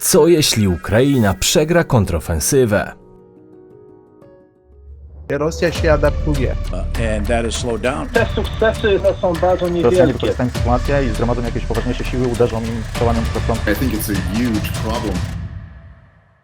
Co jeśli Ukraina przegra kontrofensywę? Rosja się adaptuje. and that has slowed down. Te sukcesy no, są bardzo Rosjanie niewielkie. wykorzystają sytuację i zgromadzą jakieś poważniejsze siły, uderzą im czołanem po frontu. I think it's a huge problem.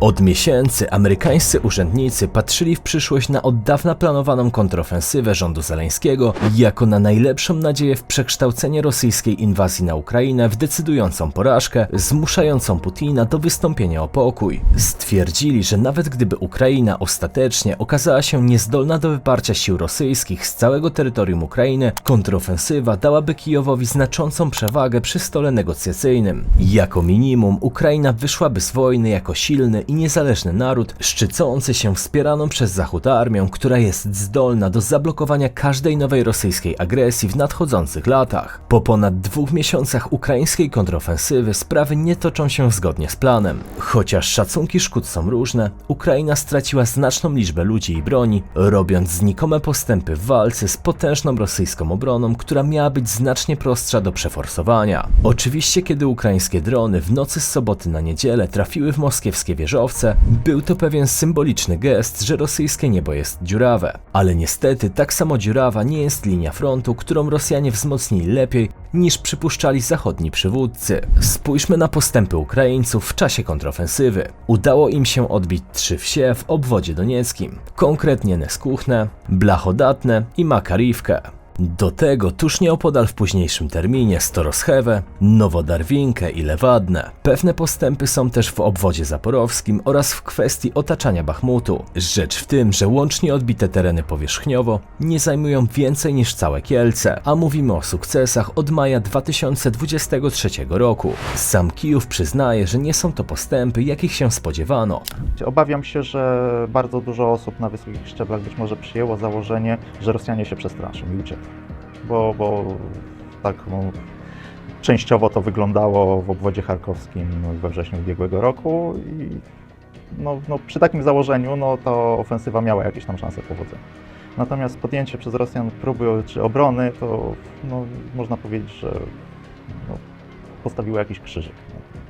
Od miesięcy amerykańscy urzędnicy patrzyli w przyszłość na od dawna planowaną kontrofensywę rządu Zeleńskiego jako na najlepszą nadzieję w przekształcenie rosyjskiej inwazji na Ukrainę w decydującą porażkę, zmuszającą Putina do wystąpienia o pokój. Stwierdzili, że nawet gdyby Ukraina ostatecznie okazała się niezdolna do wyparcia sił rosyjskich z całego terytorium Ukrainy, kontrofensywa dałaby Kijowowi znaczącą przewagę przy stole negocjacyjnym. Jako minimum Ukraina wyszłaby z wojny jako silny i niezależny naród, szczycący się wspieraną przez Zachód armią, która jest zdolna do zablokowania każdej nowej rosyjskiej agresji w nadchodzących latach. Po ponad dwóch miesiącach ukraińskiej kontrofensywy sprawy nie toczą się zgodnie z planem. Chociaż szacunki szkód są różne, Ukraina straciła znaczną liczbę ludzi i broni, robiąc znikome postępy w walce z potężną rosyjską obroną, która miała być znacznie prostsza do przeforsowania. Oczywiście, kiedy ukraińskie drony w nocy z soboty na niedzielę trafiły w moskiewskie wieżowce, był to pewien symboliczny gest, że rosyjskie niebo jest dziurawe. Ale niestety tak samo dziurawa nie jest linia frontu, którą Rosjanie wzmocnili lepiej niż przypuszczali zachodni przywódcy. Spójrzmy na postępy Ukraińców w czasie kontrofensywy. Udało im się odbić trzy wsie w obwodzie donieckim, konkretnie Neskuchne, Blachodatne i Makariwkę. Do tego tuż nieopodal w późniejszym terminie Storoschewę, Nowodarwinkę i Lewadne. Pewne postępy są też w obwodzie zaporowskim oraz w kwestii otaczania Bachmutu. Rzecz w tym, że łącznie odbite tereny powierzchniowo nie zajmują więcej niż całe Kielce, a mówimy o sukcesach od maja 2023 roku. Sam Kijów przyznaje, że nie są to postępy, jakich się spodziewano. Obawiam się, że bardzo dużo osób na wysokich szczeblach być może przyjęło założenie, że Rosjanie się przestraszą i uciekną. Bo, bo tak no, częściowo to wyglądało w obwodzie charkowskim we wrześniu ubiegłego roku i no, no, przy takim założeniu no, ta ofensywa miała jakieś tam szanse powodzenia. Natomiast podjęcie przez Rosjan próby czy obrony, to no, można powiedzieć, że no, postawiło jakiś krzyżyk.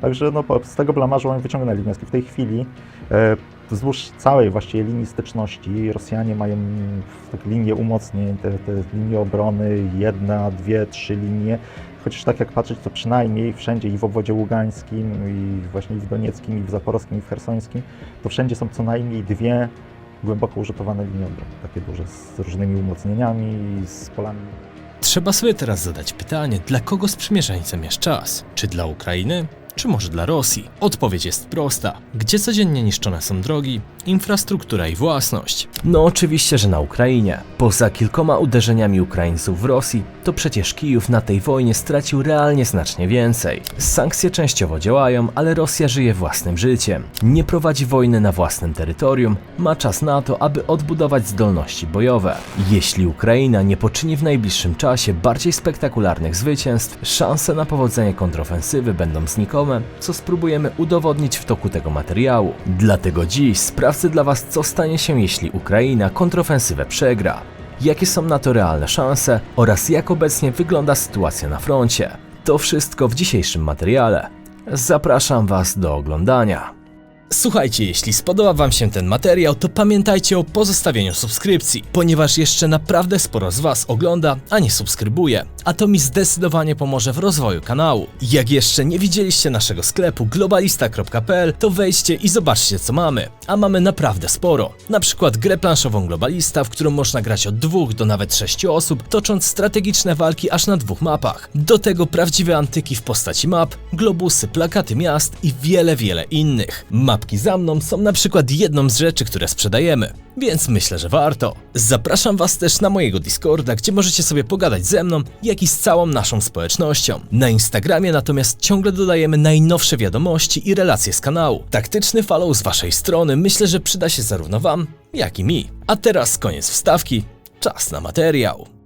Także no, z tego blamarzu oni wyciągnęli wnioski. W tej chwili e, wzdłuż całej właściwie linii styczności Rosjanie mają takie linie umocnień, te, te linie obrony, jedna, dwie, trzy linie. Chociaż tak jak patrzeć, to przynajmniej wszędzie i w obwodzie ługańskim, i właśnie i w donieckim, i w zaporowskim, i w hersońskim, to wszędzie są co najmniej dwie głęboko użytowane linie obrony, takie duże, z różnymi umocnieniami, z polami. Trzeba sobie teraz zadać pytanie, dla kogo sprzymierzeńcem jest czas? Czy dla Ukrainy? Czy może dla Rosji? Odpowiedź jest prosta. Gdzie codziennie niszczone są drogi, infrastruktura i własność? No oczywiście, że na Ukrainie. Poza kilkoma uderzeniami Ukraińców w Rosji, to przecież Kijów na tej wojnie stracił realnie znacznie więcej. Sankcje częściowo działają, ale Rosja żyje własnym życiem. Nie prowadzi wojny na własnym terytorium, ma czas na to, aby odbudować zdolności bojowe. Jeśli Ukraina nie poczyni w najbliższym czasie bardziej spektakularnych zwycięstw, szanse na powodzenie kontrofensywy będą znikome, co spróbujemy udowodnić w toku tego materiału. Dlatego dziś sprawdzę dla Was, co stanie się, jeśli Ukraina kontrofensywę przegra. Jakie są na to realne szanse oraz jak obecnie wygląda sytuacja na froncie. To wszystko w dzisiejszym materiale. Zapraszam Was do oglądania. Słuchajcie, jeśli spodoba Wam się ten materiał, to pamiętajcie o pozostawieniu subskrypcji, ponieważ jeszcze naprawdę sporo z Was ogląda, a nie subskrybuje, a to mi zdecydowanie pomoże w rozwoju kanału. Jak jeszcze nie widzieliście naszego sklepu globalista.pl, to wejdźcie i zobaczcie co mamy, a mamy naprawdę sporo. Na przykład grę planszową Globalista, w którą można grać od dwóch do nawet sześciu osób, tocząc strategiczne walki aż na dwóch mapach. Do tego prawdziwe antyki w postaci map, globusy, plakaty miast i wiele, wiele innych. Za mną są na przykład jedną z rzeczy, które sprzedajemy, więc myślę, że warto. Zapraszam Was też na mojego Discorda, gdzie możecie sobie pogadać ze mną, jak i z całą naszą społecznością. Na Instagramie natomiast ciągle dodajemy najnowsze wiadomości i relacje z kanału. Taktyczny follow z Waszej strony myślę, że przyda się zarówno Wam, jak i mi. A teraz koniec wstawki, czas na materiał.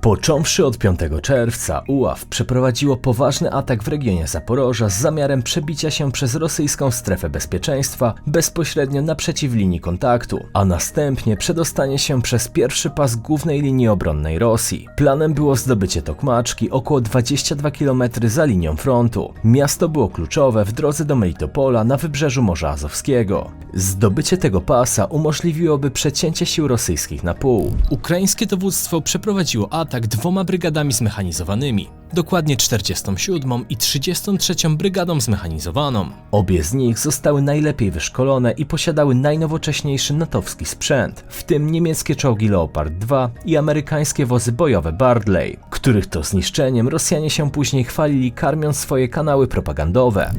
Począwszy od 5 czerwca, UAW przeprowadziło poważny atak w regionie Zaporoża z zamiarem przebicia się przez rosyjską strefę bezpieczeństwa bezpośrednio naprzeciw linii kontaktu, a następnie przedostanie się przez pierwszy pas głównej linii obronnej Rosji. Planem było zdobycie Tokmaczki około 22 km za linią frontu. Miasto było kluczowe w drodze do Melitopola na wybrzeżu Morza Azowskiego. Zdobycie tego pasa umożliwiłoby przecięcie sił rosyjskich na pół. Ukraińskie dowództwo przeprowadziło atak dwoma brygadami zmechanizowanymi, dokładnie 47 i 33 brygadą zmechanizowaną. Obie z nich zostały najlepiej wyszkolone i posiadały najnowocześniejszy natowski sprzęt, w tym niemieckie czołgi Leopard 2 i amerykańskie wozy bojowe Bardley, których to zniszczeniem Rosjanie się później chwalili karmiąc swoje kanały propagandowe.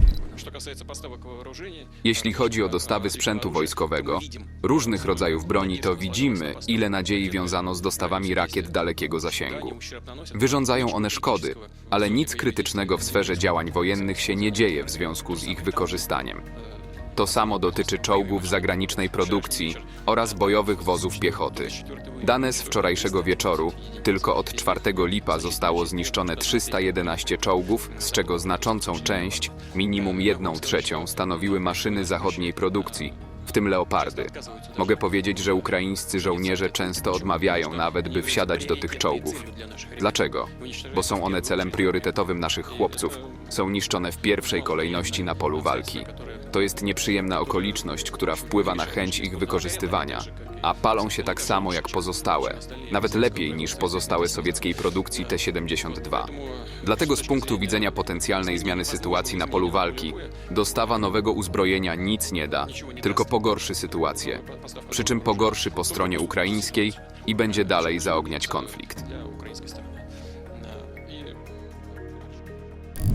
Jeśli chodzi o dostawy sprzętu wojskowego, różnych rodzajów broni, to widzimy, ile nadziei wiązano z dostawami rakiet dalekiego zasięgu. Wyrządzają one szkody, ale nic krytycznego w sferze działań wojennych się nie dzieje w związku z ich wykorzystaniem. To samo dotyczy czołgów zagranicznej produkcji oraz bojowych wozów piechoty. Dane z wczorajszego wieczoru, tylko od 4 lipa zostało zniszczone 311 czołgów, z czego znaczącą część, minimum 1 trzecią, stanowiły maszyny zachodniej produkcji, w tym leopardy. Mogę powiedzieć, że ukraińscy żołnierze często odmawiają nawet, by wsiadać do tych czołgów. Dlaczego? Bo są one celem priorytetowym naszych chłopców. Są niszczone w pierwszej kolejności na polu walki. To jest nieprzyjemna okoliczność, która wpływa na chęć ich wykorzystywania, a palą się tak samo jak pozostałe, nawet lepiej niż pozostałe sowieckiej produkcji T-72. Dlatego z punktu widzenia potencjalnej zmiany sytuacji na polu walki, dostawa nowego uzbrojenia nic nie da, tylko pogorszy sytuację. Przy czym pogorszy po stronie ukraińskiej i będzie dalej zaogniać konflikt.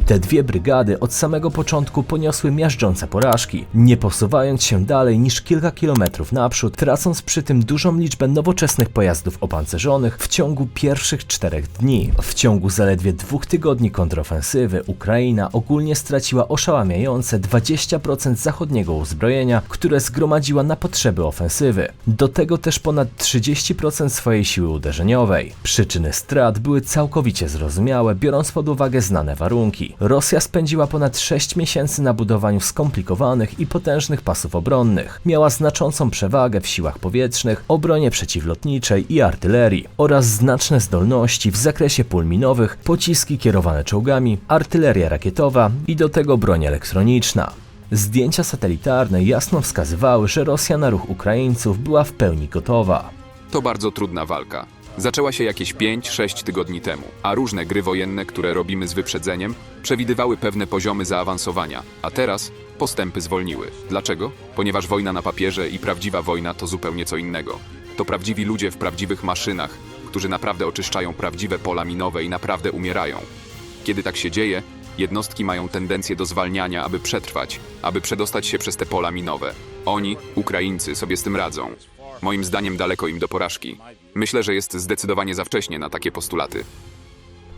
Te dwie brygady od samego początku poniosły miażdżące porażki, nie posuwając się dalej niż kilka kilometrów naprzód, tracąc przy tym dużą liczbę nowoczesnych pojazdów opancerzonych w ciągu pierwszych czterech dni. W ciągu zaledwie dwóch tygodni kontrofensywy Ukraina ogólnie straciła oszałamiające 20% zachodniego uzbrojenia, które zgromadziła na potrzeby ofensywy. Do tego też ponad 30% swojej siły uderzeniowej. Przyczyny strat były całkowicie zrozumiałe, biorąc pod uwagę znane warunki. Rosja spędziła ponad 6 miesięcy na budowaniu skomplikowanych i potężnych pasów obronnych. Miała znaczącą przewagę w siłach powietrznych, obronie przeciwlotniczej i artylerii oraz znaczne zdolności w zakresie pól minowych, pociski kierowane czołgami, artyleria rakietowa i do tego broń elektroniczna. Zdjęcia satelitarne jasno wskazywały, że Rosja na ruch Ukraińców była w pełni gotowa. To bardzo trudna walka. Zaczęła się jakieś 5-6 tygodni temu, a różne gry wojenne, które robimy z wyprzedzeniem, przewidywały pewne poziomy zaawansowania, a teraz postępy zwolniły. Dlaczego? Ponieważ wojna na papierze i prawdziwa wojna to zupełnie co innego. To prawdziwi ludzie w prawdziwych maszynach, którzy naprawdę oczyszczają prawdziwe pola minowe i naprawdę umierają. Kiedy tak się dzieje, jednostki mają tendencję do zwalniania, aby przetrwać, aby przedostać się przez te pola minowe. Oni, Ukraińcy, sobie z tym radzą. Moim zdaniem daleko im do porażki. Myślę, że jest zdecydowanie za wcześnie na takie postulaty.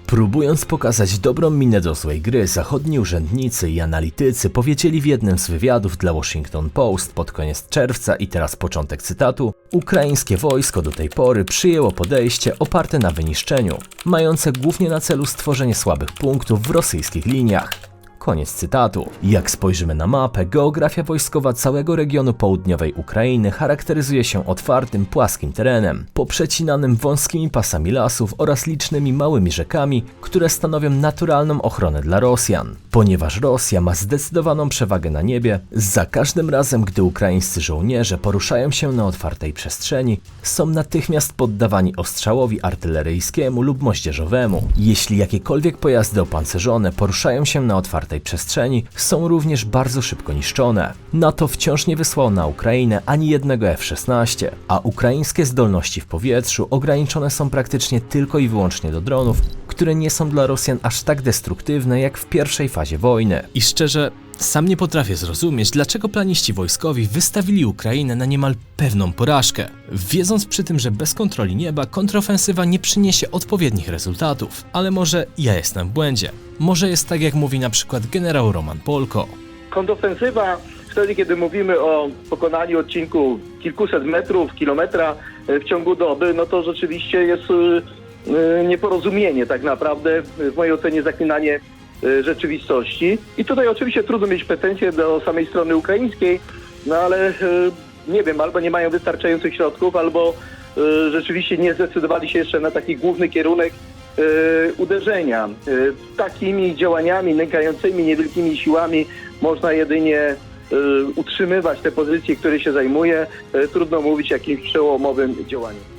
Próbując pokazać dobrą minę do złej gry, zachodni urzędnicy i analitycy powiedzieli w jednym z wywiadów dla Washington Post pod koniec czerwca i teraz początek cytatu, ukraińskie wojsko do tej pory przyjęło podejście oparte na wyniszczeniu, mające głównie na celu stworzenie słabych punktów w rosyjskich liniach. Koniec cytatu. Jak spojrzymy na mapę, geografia wojskowa całego regionu południowej Ukrainy charakteryzuje się otwartym, płaskim terenem, poprzecinanym wąskimi pasami lasów oraz licznymi małymi rzekami, które stanowią naturalną ochronę dla Rosjan. Ponieważ Rosja ma zdecydowaną przewagę na niebie, za każdym razem, gdy ukraińscy żołnierze poruszają się na otwartej przestrzeni, są natychmiast poddawani ostrzałowi artyleryjskiemu lub moździerzowemu. Jeśli jakiekolwiek pojazdy opancerzone poruszają się na otwartej przestrzeni, są również bardzo szybko niszczone. NATO wciąż nie wysłało na Ukrainę ani jednego F-16, a ukraińskie zdolności w powietrzu ograniczone są praktycznie tylko i wyłącznie do dronów, które nie są dla Rosjan aż tak destruktywne jak w pierwszej fazie wojny. I szczerze, sam nie potrafię zrozumieć, dlaczego planiści wojskowi wystawili Ukrainę na niemal pewną porażkę, wiedząc przy tym, że bez kontroli nieba kontrofensywa nie przyniesie odpowiednich rezultatów. Ale może ja jestem w błędzie. Może jest tak, jak mówi na przykład generał Roman Polko. Kontrofensywa, wtedy kiedy mówimy o pokonaniu odcinku kilkuset metrów, kilometra e, w ciągu doby, no to rzeczywiście jest y, nieporozumienie tak naprawdę, w mojej ocenie zaklinanie rzeczywistości. I tutaj oczywiście trudno mieć pretensje do samej strony ukraińskiej, no ale y, nie wiem, albo nie mają wystarczających środków, albo y, rzeczywiście nie zdecydowali się jeszcze na taki główny kierunek y, uderzenia. Y, Takimi działaniami nękającymi niewielkimi siłami można jedynie y, utrzymywać te pozycje, które się zajmuje. Y, Trudno mówić o jakimś przełomowym działaniu.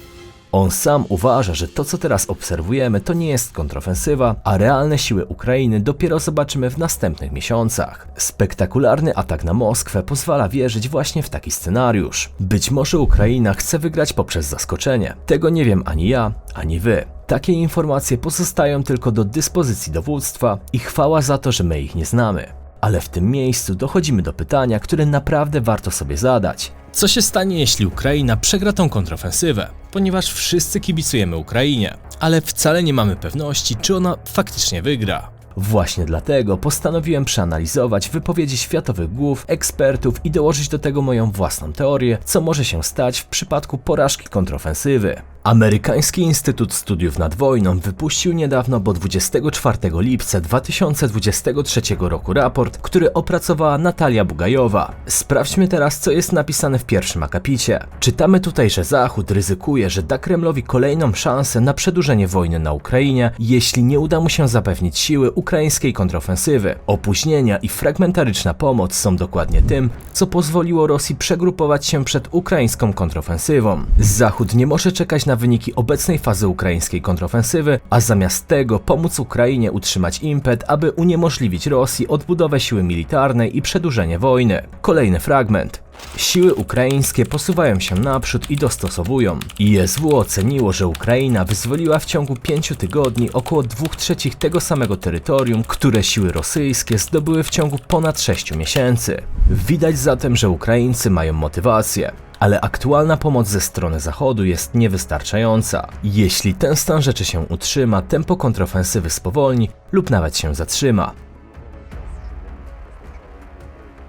On sam uważa, że to co teraz obserwujemy to nie jest kontrofensywa, a realne siły Ukrainy dopiero zobaczymy w następnych miesiącach. Spektakularny atak na Moskwę pozwala wierzyć właśnie w taki scenariusz. Być może Ukraina chce wygrać poprzez zaskoczenie. Tego nie wiem ani ja, ani wy. Takie informacje pozostają tylko do dyspozycji dowództwa i chwała za to, że my ich nie znamy. Ale w tym miejscu dochodzimy do pytania, które naprawdę warto sobie zadać. Co się stanie, jeśli Ukraina przegra tą kontrofensywę? Ponieważ wszyscy kibicujemy Ukrainie, ale wcale nie mamy pewności, czy ona faktycznie wygra. Właśnie dlatego postanowiłem przeanalizować wypowiedzi światowych głów, ekspertów i dołożyć do tego moją własną teorię, co może się stać w przypadku porażki kontrofensywy. Amerykański Instytut Studiów nad Wojną wypuścił niedawno, bo 24 lipca 2023 roku raport, który opracowała Natalia Bugajowa. Sprawdźmy teraz, co jest napisane w pierwszym akapicie. Czytamy tutaj, że Zachód ryzykuje, że da Kremlowi kolejną szansę na przedłużenie wojny na Ukrainie, jeśli nie uda mu się zapewnić siły ukraińskiej kontrofensywy. Opóźnienia i fragmentaryczna pomoc są dokładnie tym, co pozwoliło Rosji przegrupować się przed ukraińską kontrofensywą. Zachód nie może czekać na wyniki obecnej fazy ukraińskiej kontrofensywy, a zamiast tego pomóc Ukrainie utrzymać impet, aby uniemożliwić Rosji odbudowę siły militarnej i przedłużenie wojny. Kolejny fragment. Siły ukraińskie posuwają się naprzód i dostosowują. ISW oceniło, że Ukraina wyzwoliła w ciągu pięciu tygodni około 2 trzecich tego samego terytorium, które siły rosyjskie zdobyły w ciągu ponad 6 miesięcy. Widać zatem, że Ukraińcy mają motywację. Ale aktualna pomoc ze strony Zachodu jest niewystarczająca. Jeśli ten stan rzeczy się utrzyma, tempo kontrofensywy spowolni lub nawet się zatrzyma.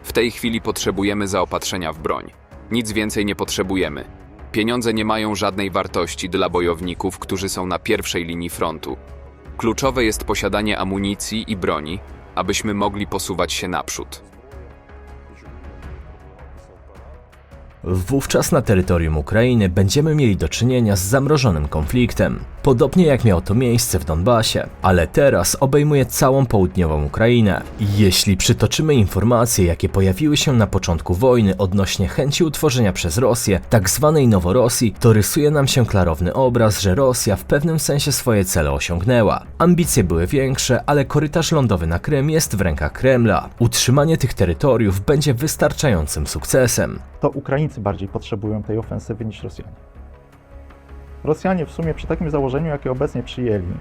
W tej chwili potrzebujemy zaopatrzenia w broń. Nic więcej nie potrzebujemy. Pieniądze nie mają żadnej wartości dla bojowników, którzy są na pierwszej linii frontu. Kluczowe jest posiadanie amunicji i broni, abyśmy mogli posuwać się naprzód. Wówczas na terytorium Ukrainy będziemy mieli do czynienia z zamrożonym konfliktem, podobnie jak miało to miejsce w Donbasie, ale teraz obejmuje całą południową Ukrainę. Jeśli przytoczymy informacje, jakie pojawiły się na początku wojny odnośnie chęci utworzenia przez Rosję tzw. Noworosji, to rysuje nam się klarowny obraz, że Rosja w pewnym sensie swoje cele osiągnęła. Ambicje były większe, ale korytarz lądowy na Krym jest w rękach Kremla. Utrzymanie tych terytoriów będzie wystarczającym sukcesem. to Ukraińcy bardziej potrzebują tej ofensywy niż Rosjanie. Rosjanie w sumie przy takim założeniu, jakie obecnie przyjęli,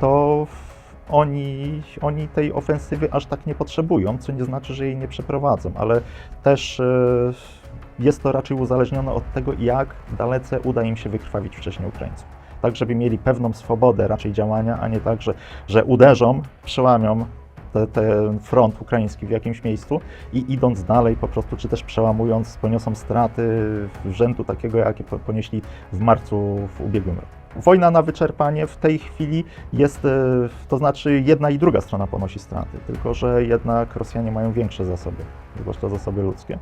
to oni, oni tej ofensywy aż tak nie potrzebują, co nie znaczy, że jej nie przeprowadzą, ale też e, jest to raczej uzależnione od tego, jak dalece uda im się wykrwawić wcześniej Ukraińców. Tak, żeby mieli pewną swobodę raczej działania, a nie tak, że, że uderzą, przełamią te, ten front ukraiński w jakimś miejscu i idąc dalej po prostu, czy też przełamując, poniosą straty rzędu takiego, jakie po- ponieśli w marcu w ubiegłym roku. Wojna na wyczerpanie w tej chwili jest, e, to znaczy jedna i druga strona ponosi straty, tylko że jednak Rosjanie mają większe zasoby, zwłaszcza zasoby ludzkie.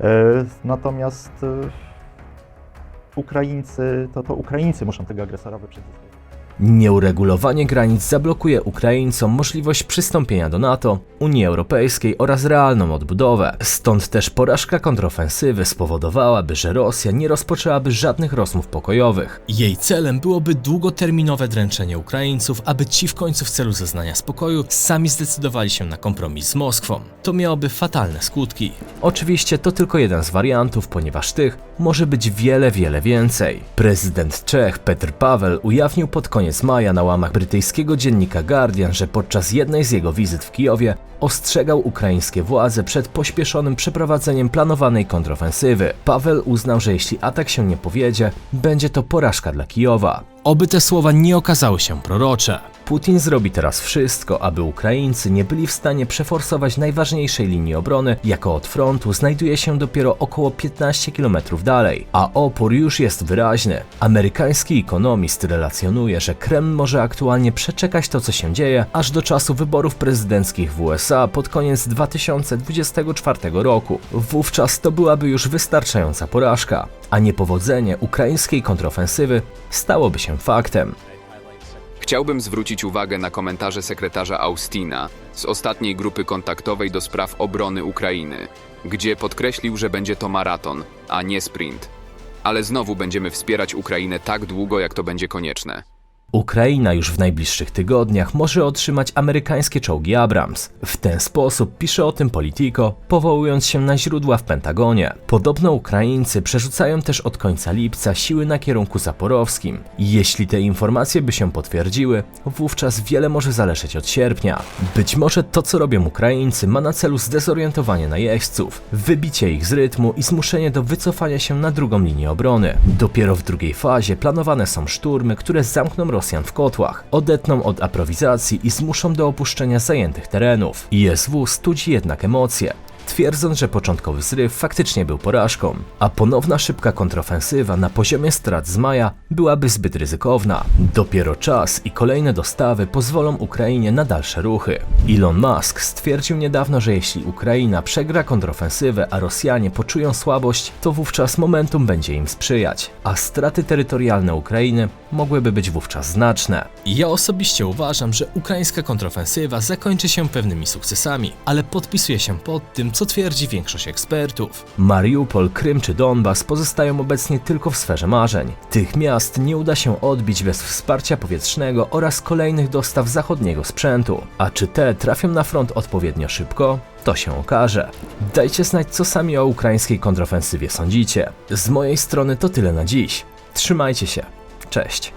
E, Natomiast e, Ukraińcy, to, to Ukraińcy muszą tego agresora wyprzedzić. Nieuregulowanie granic zablokuje Ukraińcom możliwość przystąpienia do NATO, Unii Europejskiej oraz realną odbudowę. Stąd też porażka kontrofensywy spowodowałaby, że Rosja nie rozpoczęłaby żadnych rozmów pokojowych. Jej celem byłoby długoterminowe dręczenie Ukraińców, aby ci w końcu w celu zeznania spokoju sami zdecydowali się na kompromis z Moskwą. To miałoby fatalne skutki. Oczywiście to tylko jeden z wariantów, ponieważ tych może być wiele, wiele więcej. Prezydent Czech Petr Paweł ujawnił pod koniec maja na łamach brytyjskiego dziennika Guardian, że podczas jednej z jego wizyt w Kijowie ostrzegał ukraińskie władze przed pośpieszonym przeprowadzeniem planowanej kontrofensywy. Paweł uznał, że jeśli atak się nie powiedzie, będzie to porażka dla Kijowa. Oby te słowa nie okazały się prorocze. Putin zrobi teraz wszystko, aby Ukraińcy nie byli w stanie przeforsować najważniejszej linii obrony, jako od frontu znajduje się dopiero około 15 km dalej, a opór już jest wyraźny. Amerykański ekonomist relacjonuje, że Kreml może aktualnie przeczekać to, co się dzieje, aż do czasu wyborów prezydenckich w USA pod koniec 2024 roku. Wówczas to byłaby już wystarczająca porażka, a niepowodzenie ukraińskiej kontrofensywy stałoby się faktem. Chciałbym zwrócić uwagę na komentarze sekretarza Austina z ostatniej grupy kontaktowej do spraw obrony Ukrainy, gdzie podkreślił, że będzie to maraton, a nie sprint. Ale znowu będziemy wspierać Ukrainę tak długo, jak to będzie konieczne. Ukraina już w najbliższych tygodniach może otrzymać amerykańskie czołgi Abrams. W ten sposób pisze o tym Politico, powołując się na źródła w Pentagonie. Podobno Ukraińcy przerzucają też od końca lipca siły na kierunku zaporowskim. Jeśli te informacje by się potwierdziły, wówczas wiele może zależeć od sierpnia. Być może to, co robią Ukraińcy, ma na celu zdezorientowanie najeźdźców, wybicie ich z rytmu i zmuszenie do wycofania się na drugą linię obrony. Dopiero w drugiej fazie planowane są szturmy, które zamkną Rosjan w kotłach, odetną od aprowizacji i zmuszą do opuszczenia zajętych terenów. ISW studzi jednak emocje. Twierdząc, że początkowy zryw faktycznie był porażką, a ponowna szybka kontrofensywa na poziomie strat z maja byłaby zbyt ryzykowna. Dopiero czas i kolejne dostawy pozwolą Ukrainie na dalsze ruchy. Elon Musk stwierdził niedawno, że jeśli Ukraina przegra kontrofensywę, a Rosjanie poczują słabość, to wówczas momentum będzie im sprzyjać, a straty terytorialne Ukrainy mogłyby być wówczas znaczne. Ja osobiście uważam, że ukraińska kontrofensywa zakończy się pewnymi sukcesami, ale podpisuję się pod tym, co twierdzi większość ekspertów. Mariupol, Krym czy Donbas pozostają obecnie tylko w sferze marzeń. Tych miast nie uda się odbić bez wsparcia powietrznego oraz kolejnych dostaw zachodniego sprzętu. A czy te trafią na front odpowiednio szybko? To się okaże. Dajcie znać, co sami o ukraińskiej kontrofensywie sądzicie. Z mojej strony to tyle na dziś. Trzymajcie się. Cześć.